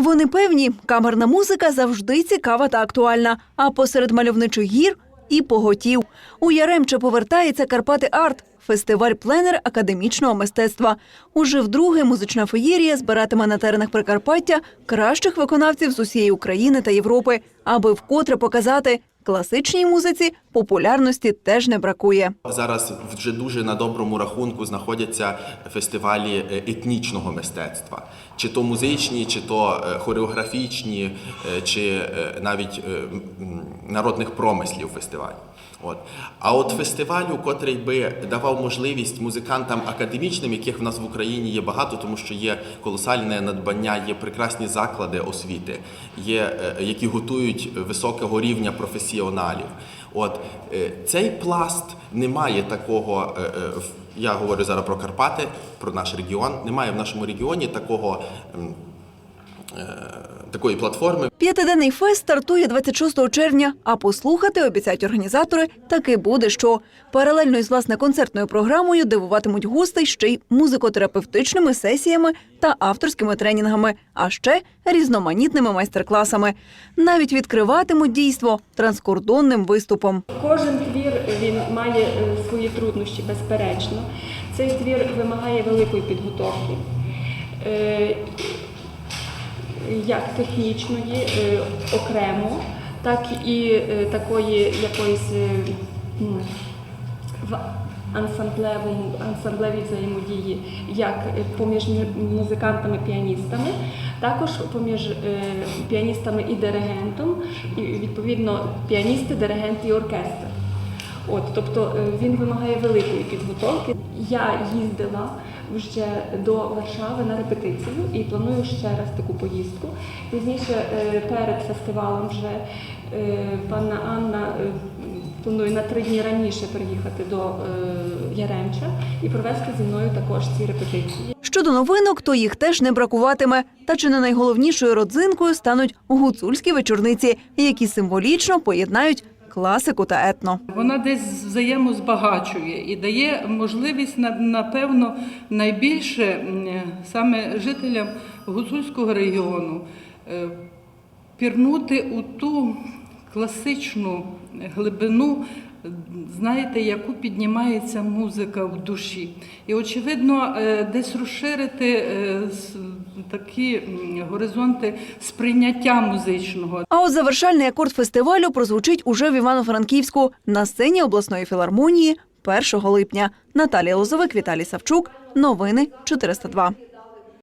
Вони певні, камерна музика завжди цікава та актуальна. А посеред мальовничих гір і поготів. У Яремче повертається Карпати Арт. Фестиваль пленер академічного мистецтва. Уже вдруге музична феєрія збиратиме на теренах Прикарпаття кращих виконавців з усієї України та Європи, аби вкотре показати класичній музиці популярності теж не бракує. Зараз вже дуже на доброму рахунку знаходяться фестивалі е, етнічного мистецтва, чи то музичні, чи то е, хореографічні, е, чи навіть народних промислів фестиваль. От. А от фестивалю, котрий би давав можливість музикантам академічним, яких в нас в Україні є багато, тому що є колосальне надбання, є прекрасні заклади освіти, є, які готують високого рівня професіоналів. От е, цей пласт не має такого. е, е, Я говорю зараз про Карпати, про наш регіон. Немає в нашому регіоні такого. Е, Такої платформи, П'ятиденний фест стартує 26 червня, а послухати обіцяють організатори таки буде що. Паралельно із власне концертною програмою дивуватимуть гостей ще й музикотерапевтичними сесіями та авторськими тренінгами, а ще різноманітними майстер-класами. Навіть відкриватимуть дійство транскордонним виступом. Кожен твір він має е, свої труднощі, безперечно. Цей твір вимагає великої підготовки, е, як технічної, е, окремо, так і е, такої якоїсь е, в ансамблевому ансамблевій взаємодії, як поміж музикантами піаністами, також поміж піаністами і диригентом, і відповідно піаністи, диригент і оркестр. От, тобто е, він вимагає великої підготовки. Я їздила вже до Варшави на репетицію і планую ще раз таку поїздку. Пізніше е, перед фестивалем вже е, пана Анна планує на три дні раніше приїхати до Яремча і провести зі мною також ці репетиції. Щодо новинок, то їх теж не бракуватиме. Та чи не найголовнішою родзинкою стануть гуцульські вечорниці, які символічно поєднають класику та етно. Вона десь взаємозбагачує і дає можливість, напевно, найбільше саме жителям гуцульського регіону е, пірнути у ту класичну глибину, знаєте, яку піднімається музика в душі. І, очевидно, е, десь розширити е, такі горизонти сприйняття музичного. А от завершальний акорд фестивалю прозвучить уже в Івано-Франківську на сцені обласної філармонії 1 липня. Наталія Лозовик, Віталій Савчук. Новини 402.